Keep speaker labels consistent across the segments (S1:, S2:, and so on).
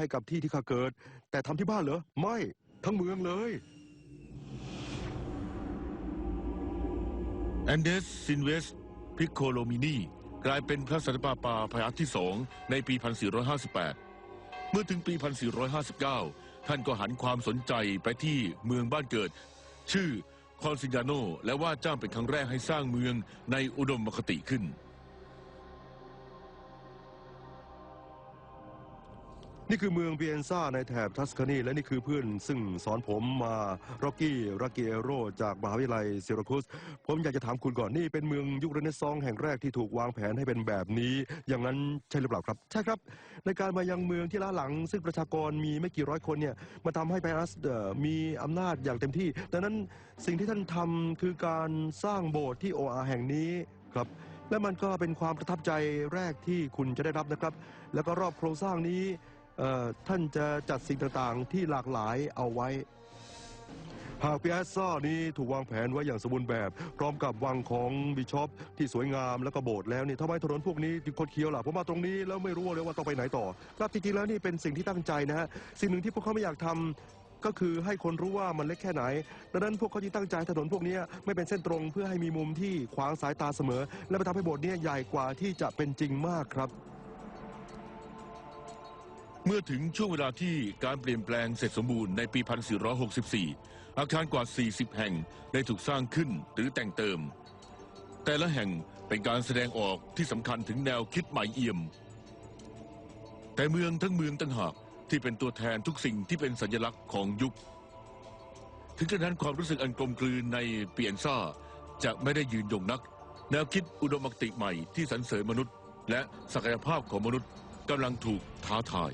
S1: ให้กับที่ที่ข้าเกิด แต่ทำที่บ้านเหรอ ไม่ ทั้งเมืองเลย
S2: แอนเดสซินเวสพิโคโลมินีกลายเป็นพระสันตะปาปาพระอัครที่สองในปี 1458 เมื่อถึงปี 1459 ท่านก็หันความสนใจไปที่เมืองบ้านเกิด ชื่อคอนซิญาโน และว่าจ้างเป็นครั้งแรกให้สร้างเมืองในอุดมคติขึ้น
S1: นี่คือเมืองเบียนซ่าในแถบทัสคานี และนี่คือเพื่อนซึ่งสอนผมมาร็อกกี้รักเกโรจากมหาวิทยาลัยเซราคุส ผมอยากจะถามคุณก่อนนี่เป็นเมืองยุคเรเนซองส์แห่งแรกที่ถูกวางแผนให้เป็นแบบนี้ อย่างนั้นใช่หรือเปล่าครับ ใช่ครับ ในการมายังเมืองที่ล้าหลัง ซึ่งประชากรมีไม่กี่ร้อยคนเนี่ยมาทำให้ไพอัสมีอำนาจอย่างเต็มที่ดังนั้นสิ่งที่ท่านทำคือการสร้างโบสถ์ที่โออาแห่งนี้ครับและมันก็เป็นความประทับใจแรกที่คุณจะได้รับนะครับ แล้วก็รอบโครงสร้างนี้ ท่านจะจัดสิ่งต่างๆที่หลากหลายเอาไว้ หากปิอาซ่านี้ถูกวางแผนไว้อย่างสมบูรณ์แบบ พร้อมกับวังของบิชอปที่สวยงามแล้วก็โบสถ์แล้วนี่ทำไมถนนพวกนี้ถึงคดเคี้ยวล่ะผมมาตรงนี้แล้วไม่รู้เลยว่าต้องไปไหนต่อครับจริงๆแล้วนี่เป็นสิ่งที่ตั้งใจนะฮะสิ่งหนึ่งที่พวกเขาไม่อยากทำก็คือให้คนรู้ว่ามันเล็กแค่ไหน ดังนั้นพวกเขาที่ตั้งใจถนนพวกนี้ไม่เป็นเส้นตรงเพื่อให้มีมุมที่ขวางสายตาเสมอ และไปทำให้โบสถ์นี้ใหญ่กว่าที่จะเป็นจริงมากครับ
S2: เมื่อถึงช่วงเวลาที่การเปลี่ยนแปลงเสร็จสมบูรณ์ในปี 1464 อาคารกว่า 40 แห่งได้ถูกสร้างขึ้นหรือแต่งเติม แต่ละแห่งเป็นการแสดงออกที่สำคัญถึงแนวคิดใหม่เอี่ยม แต่เมืองทั้งเมืองต่างหากที่เป็นตัวแทนทุกสิ่งที่เป็นสัญลักษณ์ของยุค ถึงกระนั้นความรู้สึกอันกลมกลืนในเปียนซ่าจะไม่ได้ยืนยงนัก แนวคิดอุดมคติใหม่ที่สรรเสริญมนุษย์ และศักยภาพของมนุษย์ กำลังถูกท้าทาย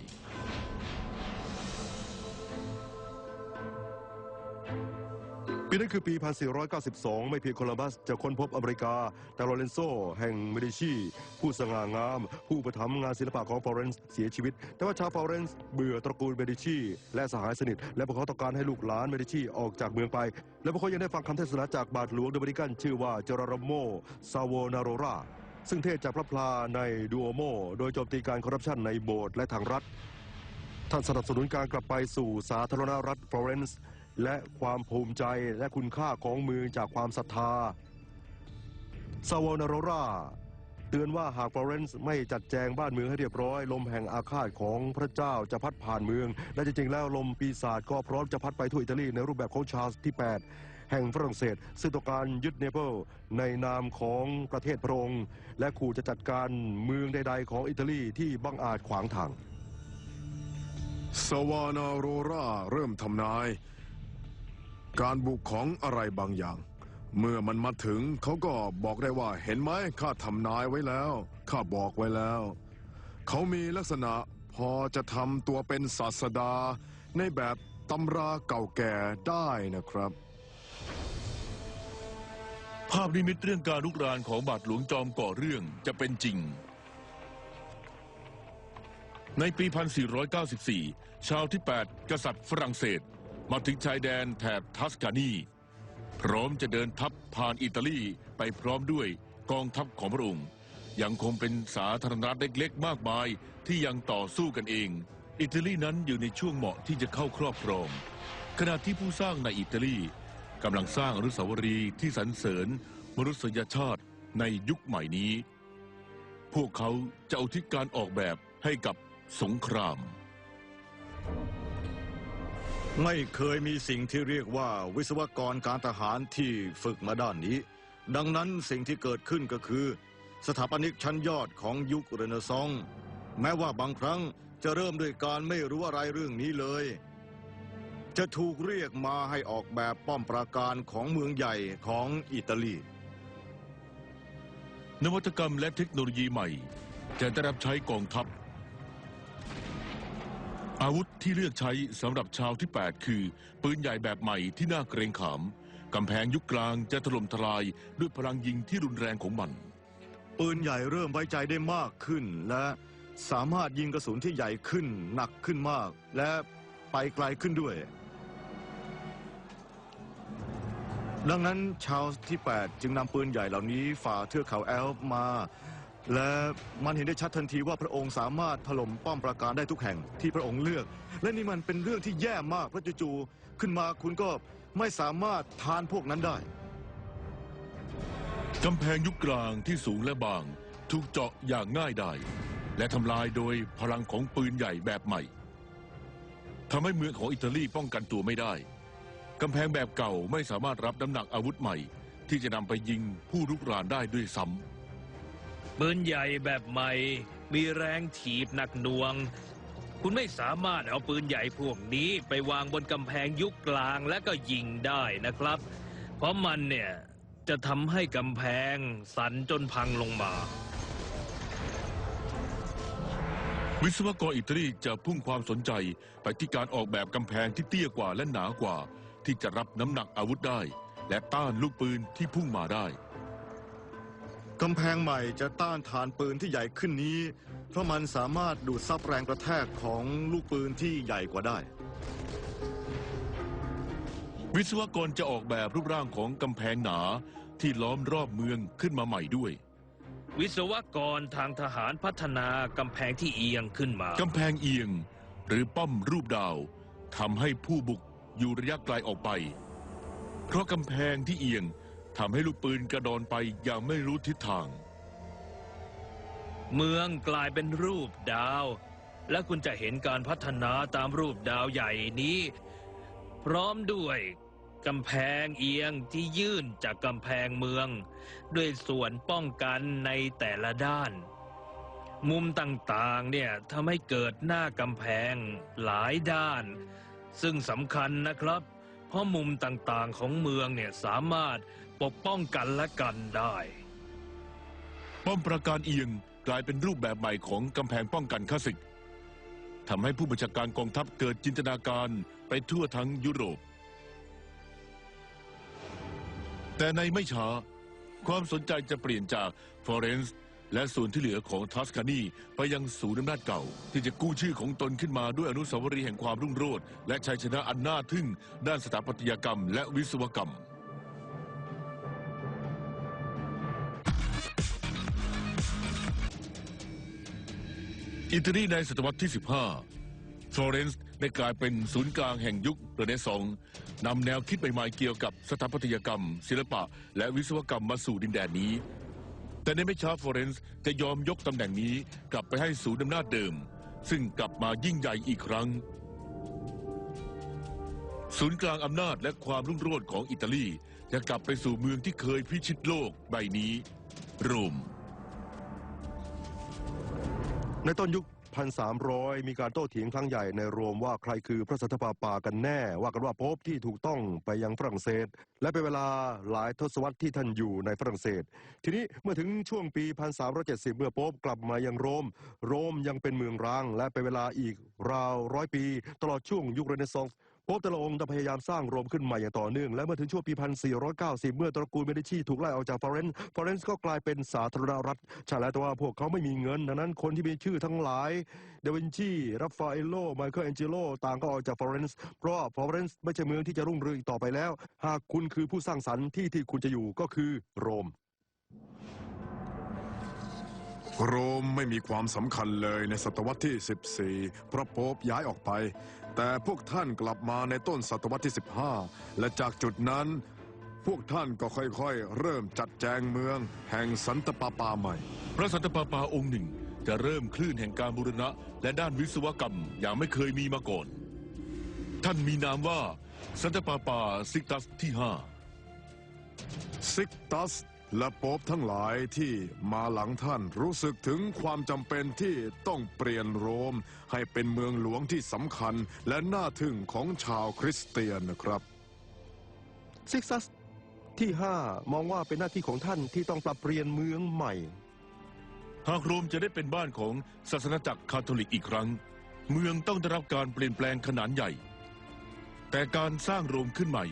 S1: ปีนั้นคือปี 1492 ไม่เพียงโคลัมบัสจะค้นพบอเมริกา แต่โรเลนโซ แห่งเมดิชี ผู้สง่างาม ผู้ประทับงานศิลปะของฟลอเรนซ์เสียชีวิต แต่ว่าชาวฟลอเรนซ์เบื่อตระกูลเมดิชี และสหายสนิท และพวกเขาต้องการให้ลูกหลานเมดิชีออกจากเมืองไป และพวกเขายังได้ฟังคำเทศนาจากบาทหลวงโดมินิกันชื่อว่าเจอร์โมซาโวนาโรรา ซึ่งเทศจากพระพลาในดูโอโม โดยโจมตีการคอร์รัปชันในโบสถ์และทางรัฐ ท่านสนับสนุนการกลับไปสู่สาธารณรัฐฟลอเรนซ์และความภูมิใจและคุณค่าของเมืองจากความศรัทธาซาวนาโรราเตือนว่าหากฟลอเรนซ์ไม่จัดแจงบ้านเมืองให้เรียบร้อย ลมแห่งอาฆาตของพระเจ้าจะพัดผ่านเมือง และจริงๆแล้วลมปีศาจก็พร้อมจะพัดไปทั่วอิตาลีในรูปแบบของชาร์ลส์ที่ 8 แห่งฝรั่งเศส ซึ่งต้องการยึดเนเปิลในนามของประเทศพระองค์ และขู่จะจัดการเมืองใดๆของอิตาลีที่บังอาจขวางทาง
S3: สวานาโรราเริ่มทำนาย การบุกของอะไรบางอย่าง เมื่อมันมาถึงเขาก็บอกได้ว่าเห็นไหมข้าทำนายไว้แล้ว ข้าบอกไว้แล้ว เขามีลักษณะพอจะทำตัวเป็นศาสดาในแบบตำราเก่าแก่ได้นะครับ
S2: ภาพนิมิตเรื่องการลุกรานของบาทหลวงจอมก่อเรื่องจะเป็นจริง ในปี 1494 ชาวที่ 8 กษัตริย์ฝรั่งเศส มาถึงชายแดนแถบทัสกานี พร้อมจะเดินทัพผ่านอิตาลีไปพร้อมด้วยกองทัพของพระองค์ ยังคงเป็นสาธารณรัฐเล็กๆ มากมายที่ยังต่อสู้กันเอง อิตาลีนั้นอยู่ในช่วงเหมาะที่จะเข้าครอบครอง ขณะที่ผู้สร้างในอิตาลี กำลังสร้างอนุสาวรีย์ที่สรรเสริญมนุษยชาติในยุคใหม่นี้ พวกเขาจะอุทิศการออกแบบให้กับสงคราม
S4: ไม่เคยมีสิ่งที่เรียกว่าวิศวกรการทหารที่ฝึกมาด้านนี้ ดังนั้นสิ่งที่เกิดขึ้นก็คือ สถาปนิกชั้นยอดของยุคเรเนซองส์แม้ว่าบางครั้งจะเริ่มด้วยการไม่รู้อะไรเรื่องนี้เลย จะถูกเรียกมาให้ออกแบบป้อมปราการของเมืองใหญ่ของอิตาลี
S2: นวัตกรรมและเทคโนโลยีใหม่ จะได้รับใช้กองทัพ อาวุธที่เลือกใช้สำหรับชาวที่ 8 คือ ปืนใหญ่แบบใหม่ที่น่าเกรงขาม กำแพงยุคกลางจะถล่มทลายด้วยพลังยิงที่รุนแรงของมัน
S4: ปืนใหญ่เริ่มไว้ใจได้มากขึ้นและสามารถยิงกระสุนที่ใหญ่ขึ้น หนักขึ้นมาก และไปไกลขึ้นด้วย ดังนั้นชาวที่ 8 จึงนำปืนใหญ่เหล่านี้ฝ่าเทือกเขาแอลป์มา และมันเห็นได้ชัดทันทีว่าพระองค์สามารถถล่มป้อมปราการได้ทุกแห่งที่พระองค์เลือก และนี่มันเป็นเรื่องที่แย่มากพระจู่ๆขึ้นมาคุณก็ไม่สามารถทานพวกนั้นได้
S2: กำแพงยุคกลางที่สูงและบาง ถูกเจาะอย่างง่ายดายและทำลายโดยพลังของปืนใหญ่แบบใหม่ทำให้เมืองของอิตาลีป้องกันตัวไม่ได้ กำแพงแบบเก่าไม่สามารถรับน้ำหนักอาวุธใหม่ ที่จะนำไปยิงผู้รุกรานได้ด้วยซ้ำ
S5: ปืนใหญ่แบบใหม่ มีแรงถีบหนักหน่วง คุณไม่สามารถเอาปืนใหญ่พวกนี้ไปวางบนกำแพงยุคกลางแล้วก็ยิงได้นะครับ เพราะมันเนี่ยจะทำให้กำแพงสั่นจนพังลงมา
S2: วิศวกรอิตาลีจะพุ่งความสนใจไปที่การออกแบบกำแพงที่เตี้ยกว่าและหนากว่า ที่จะรับน้ำหนักอาวุธได้ และต้านลูกปืนที่พุ่งมาได้
S4: กำแพงใหม่จะต้านทานปืนที่ใหญ่ขึ้นนี้ เพราะมันสามารถดูดซับแรงกระแทกของลูกปืนที่ใหญ่กว่าได้
S2: วิศวกรจะออกแบบรูปร่างของกำแพงหนาที่ล้อมรอบเมืองขึ้นมาใหม่ด้วย
S5: วิศวกรทางทหารพัฒนากำแพงที่เอียงขึ้นมา
S2: กำแพงเอียงหรือป้อมรูปดาวทำให้ผู้บุก อยู่ระยะไกลออกไป เพราะกำแพงที่เอียงทำให้ลูกปืนกระดอนไปอย่างไม่รู้ทิศทาง
S5: เมืองกลายเป็นรูปดาว และคุณจะเห็นการพัฒนาตามรูปดาวใหญ่นี้ พร้อมด้วยกำแพงเอียงที่ยื่นจากกำแพงเมือง ด้วยส่วนป้องกันในแต่ละด้าน มุมต่างๆเนี่ยทำให้เกิดหน้ากำแพงหลายด้าน ซึ่งสำคัญนะครับ เพราะมุมต่างๆของเมืองเนี่ยสามารถปกป้องกันและกันได้
S2: ป้อมปราการเอียงกลายเป็นรูปแบบใหม่ของกำแพงป้องกันข้าศึกทำให้ผู้บัญชาการกองทัพเกิดจินตนาการไปทั่วทั้งยุโรป แต่ในไม่ช้า ความสนใจจะเปลี่ยนจากฟลอเรนซ์ และส่วนที่เหลือของทัสคานีไปยังศูนย์อำนาจเก่า ที่จะกู้ชื่อของตนขึ้นมาด้วยอนุสาวรีย์แห่งความรุ่งโรจน์และชัยชนะอันน่าทึ่ง ด้านสถาปัตยกรรมและวิศวกรรม อิตาลีในศตวรรษที่ 15 ฟลอเรนซ์ได้กลายเป็นศูนย์กลางแห่งยุคเรเนซองส์นำแนวคิดใหม่ๆเกี่ยวกับสถาปัตยกรรม ศิลปะ และวิศวกรรมมาสู่ดินแดนนี้ แต่ในไม่ช้าฟลอเรนซ์จะยอมยกตำแหน่งนี้กลับไปให้ศูนย์อำนาจเดิม ซึ่งกลับมายิ่งใหญ่อีกครั้ง ศูนย์กลางอำนาจและความรุ่งโรจน์ของอิตาลี จะกลับไปสู่เมืองที่เคยพิชิตโลกใบนี้ โรม
S1: ในต้นยุค 1,300 มีการโต้เถียงครั้งใหญ่ในโรมว่าใครคือพระสันตะปาปากันแน่ ว่ากันว่าโป๊ปที่ถูกต้องไปยังฝรั่งเศส และเป็นเวลาหลายทศวรรษที่ท่านอยู่ในฝรั่งเศส ทีนี้เมื่อถึงช่วงปี 1370 เมื่อโป๊ปกลับมายังโรม โรมยังเป็นเมืองร้าง และเป็นเวลาอีกราวร้อยปี ตลอดช่วงยุคเรเนซองส์ โป๊ปแต่ละองค์ได้พยายามสร้างโรมขึ้นใหม่อย่างต่อเนื่อง และเมื่อถึงช่วงปี 1490 เมื่อตระกูลเมดิชีถูกไล่ออกจากฟลอเรนซ์ฟลอเรนซ์ก็กลายเป็นสาธารณรัฐใช่แล้วแต่ว่าพวกเขาไม่มีเงินดังนั้นคนที่มีชื่อทั้งหลายเดวินชีราฟฟาเอโลไมเคิลแองเจโลต่างก็ออกจากฟลอเรนซ์เพราะฟลอเรนซ์ไม่ใช่เมืองที่จะรุ่งเรืองอีกต่อไปแล้ว หากคุณคือผู้สร้างสรรค์ที่ที่คุณจะอยู่ก็คือโรม
S3: โรมไม่มีความสำคัญเลยในศตวรรษที่ 14เพราะโป๊ปย้ายออกไป แต่พวกท่านกลับมาในต้นศตวรรษที่ 15 และจากจุดนั้น พวกท่านก็ค่อยๆ เริ่มจัดแจงเมือง แห่งสันตะปาปาใหม่
S2: พระสันตะปาปาองค์หนึ่ง จะเริ่มคลื่นแห่งการบูรณะ และด้านวิศวกรรมอย่างไม่เคยมีมาก่อน ท่านมีนามว่าสันตะปาปาซิกตัสที่ห้า
S3: ซิกตัส และโป๊ปทั้งหลายที่มาหลังท่านรู้สึกถึงความจำเป็นที่ต้องเปลี่ยนโรม ให้เป็นเมืองหลวงที่สำคัญและน่าทึ่งของชาวคริสเตียนนะครับ
S1: ซิกซัสที่ 5 มองว่าเป็นหน้าที่ของท่านที่ต้องปรับเปลี่ยนเมืองใหม่
S2: หากโรมจะได้เป็นบ้านของศาสนาจักรคาทอลิกอีกครั้ง เมืองต้องได้รับการเปลี่ยนแปลงขนาดใหญ่ แต่การสร้างโรมขึ้นใหม่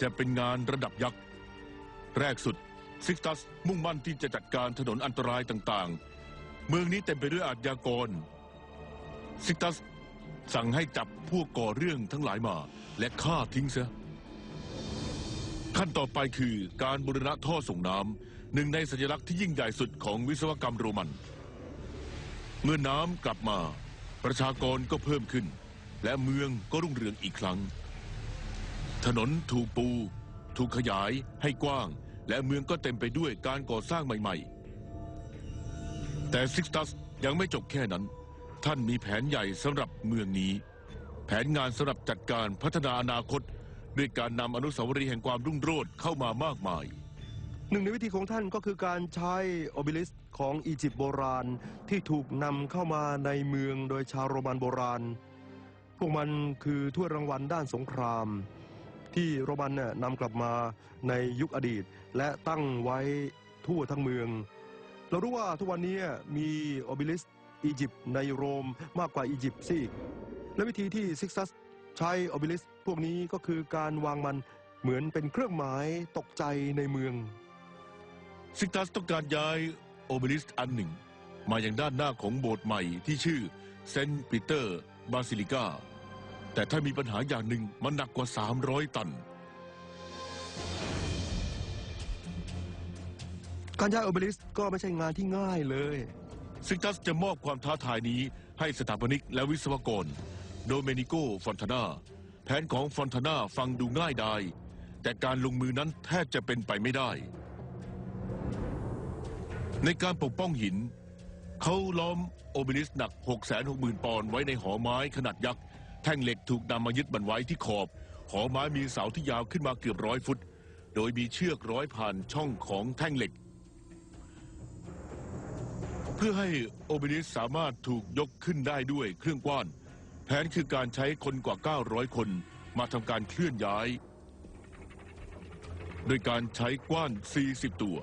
S2: จะเป็นงานระดับยักษ์ แรกสุด ซิกตัสมุ่งมั่นที่จะจัดการถนนอันตรายต่างๆ เมืองนี้เต็มไปด้วยอาชญากร ซิกตัสสั่งให้จับพวกก่อเรื่องทั้งหลายมา และฆ่าทิ้งเสีย ขั้นต่อไปคือการบูรณะท่อส่งน้ำหนึ่งในสัญลักษณ์ที่ยิ่งใหญ่สุดของวิศวกรรมโรมัน เมื่อน้ำกลับมา ประชากรก็เพิ่มขึ้น และเมืองก็รุ่งเรืองอีกครั้ง ถนนถูกปู ถูกขยายให้กว้าง และเมืองก็เต็มไปด้วยการก่อสร้างใหม่ ๆ แต่ซิกตัสยังไม่จบแค่นั้น ท่านมีแผนใหญ่สำหรับเมืองนี้ แผนงานสำหรับจัดการพัฒนาอนาคต ด้วยการนำอนุสาวรีย์แห่งความรุ่งโรจน์เข้ามามากมาย
S1: หนึ่งในวิธีของท่านก็คือการใช้โอบิลิสของอียิปต์โบราณที่ถูกนำเข้ามาในเมืองโดยชาวโรมันโบราณ พวกมันคือถ้วยรางวัลด้านสงคราม ที่โรมันเนี่ยนำกลับมาในยุคอดีต และตั้งไว้ทั่วทั้งเมือง เรารู้ว่าทุกวันนี้มีโอบิลิสอียิปต์ในโรมมากกว่าอียิปต์ซิและวิธีที่ซิกซัสใช้โอบิลิสพวกนี้ก็คือการวางมันเหมือนเป็นเครื่องหมายตกใจในเมือง
S2: ซิกตัสต้องการย้ายโอเบลิสอันหนึ่ง มาอย่างด้านหน้าของโบสถ์ใหม่ที่ชื่อเซนต์ปีเตอร์บาซิลิกา แต่ถ้ามีปัญหาอย่างหนึ่งมันหนักกว่า 300 ตัน
S1: การย้ายโอเบลิสก็ไม่ใช่งานที่ง่ายเลย
S2: ซิกตัสจะมอบความท้าทายนี้ให้สถาปนิกและวิศวกร โดเมนิโกฟอนทานาแผนของฟอนทานาฟังดูง่ายดายแต่การลงมือนั้นแทบจะเป็นไปไม่ได้ ในการปกป้องหิน เขาล้อมโอเบลิสหนัก 660,000 ปอนด์ไว้ในหอไม้ขนาดยักษ์ แท่งเหล็กถูกนำมายึดมันไว้ที่ขอบ หอไม้มีเสาที่ยาวขึ้นมาเกือบร้อยฟุต โดยมีเชือกร้อยผ่านช่องของแท่งเหล็ก เพื่อให้โอเบลิสสามารถถูกยกขึ้นได้ด้วยเครื่องกว้าน แผนคือการใช้คนกว่า 900 คนมาทำการเคลื่อนย้าย โดยการใช้กว้าน 40 ตัว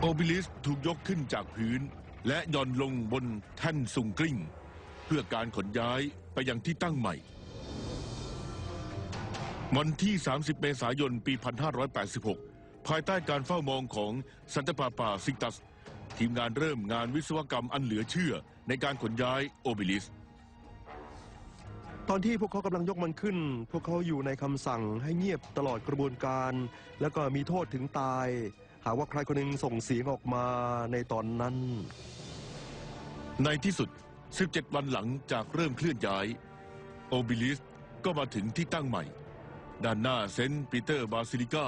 S2: โอเบลิสถูกยกขึ้นจากพื้นและย่อนลงบนแท่นสูงกลิ้ง เพื่อการขนย้ายไปยังที่ตั้งใหม่ วันที่ 30 เมษายน ปี 1586 ภายใต้การเฝ้ามองของซันตาปาปาซิกตัส ทีมงานเริ่มงานวิศวกรรมอันเหลือเชื่อในการขนย้ายโอเบลิส
S1: ตอนที่พวกเขากำลังยกมันขึ้น พวกเขาอยู่ในคำสั่งให้เงียบตลอดกระบวนการ แล้วก็มีโทษถึงตาย หากว่าใครคนหนึ่งส่งเสียงออกมาในตอนนั้น
S2: ในที่สุด 17 วันหลังจากเริ่มเคลื่อนย้าย โอเบลิสก็มาถึงที่ตั้งใหม่ ด้านหน้าเซนต์ปีเตอร์บาซิลิกา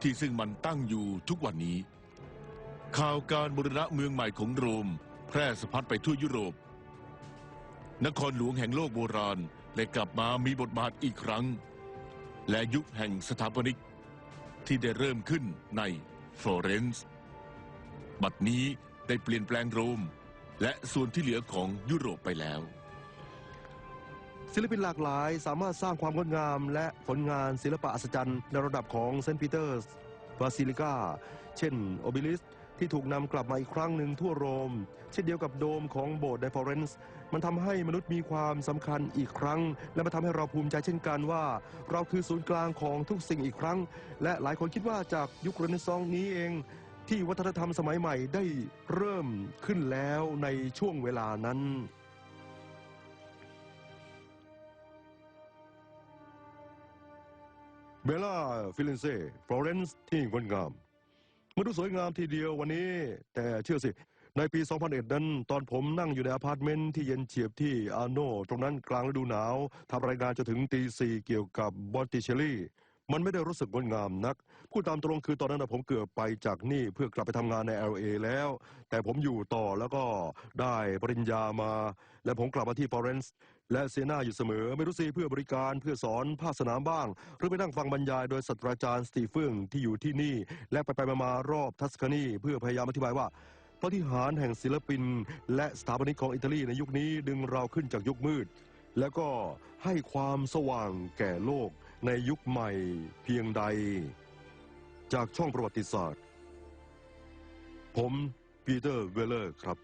S2: ที่ซึ่งมันตั้งอยู่ทุกวันนี้ ข่าวการบูรณะเมืองใหม่ของโรม แพร่สะพัดไปทั่วยุโรป นครหลวงแห่งโลกโบราณเลยกลับมามีบทบาทอีกครั้ง และยุคแห่งสถาปนิก ที่ได้เริ่มขึ้นในฟลอเรนซ์บัดนี้ได้เปลี่ยนแปลงโรม และส่วนที่เหลือของยุโรปไปแล้ว
S1: ศิลปินหลากหลายสามารถสร้างความงดงาม และผลงานศิลปะอัศจรรย์ในระดับของเซนต์ปีเตอร์สบาซิลิกาเช่นโอบิลิสที่ถูกนำกลับมาอีกครั้งหนึ่งทั่วโรม เช่นเดียวกับโดมของโบสถ์ในฟลอเรนซ์มันทำให้มนุษย์มีความสำคัญอีกครั้ง และมันทำให้เราภูมิใจเช่นกันว่า เราคือศูนย์กลางของทุกสิ่งอีกครั้ง และหลายคนคิดว่าจากยุคเรเนซองส์นี้เอง ที่วัฒนธรรมสมัยใหม่ได้เริ่มขึ้นแล้วในช่วงเวลานั้น เบลล่าฟิเลนเซ่ฟลอเรนซ์ที่งดงามมาดูสวยงามทีเดียววันนี้ แต่เชื่อสิ ในปี 2001 นั้น ตอนผมนั่งอยู่ในอพาร์ตเมนต์ที่เย็นเฉียบที่อาโน ตรงนั้นกลางฤดูหนาวทำรายงานจนถึงตีสี่เกี่ยวกับบอตติเชลลี่ มันไม่ได้รู้สึกงดงามนัก พูดตามตรงคือตอนนั้นนะผมเกือบไปจากนี่เพื่อกลับไปทำงานใน LA แล้ว แต่ผมอยู่ต่อแล้วก็ได้ปริญญามา และผมกลับมาที่ฟอเรนซ์และเซนาอยู่เสมอ ไม่รู้สิเพื่อบริการเพื่อสอนภาคสนามบ้าง หรือไปนั่งฟังบรรยายโดยศาสตราจารย์สตีเฟิงที่อยู่ที่นี่ และไปไปๆมามารอบทัสคานีเพื่อพยายามอธิบายว่าปฏิหารย์แห่งศิลปิน และสถาปนิกของอิตาลีในยุคนี้ดึงเราขึ้นจากยุคมืด แล้วก็ให้ความสว่างแก่โลก ในยุคใหม่เพียงใด จากช่องประวัติศาสตร์ ผมปีเตอร์เวลเลอร์ครับ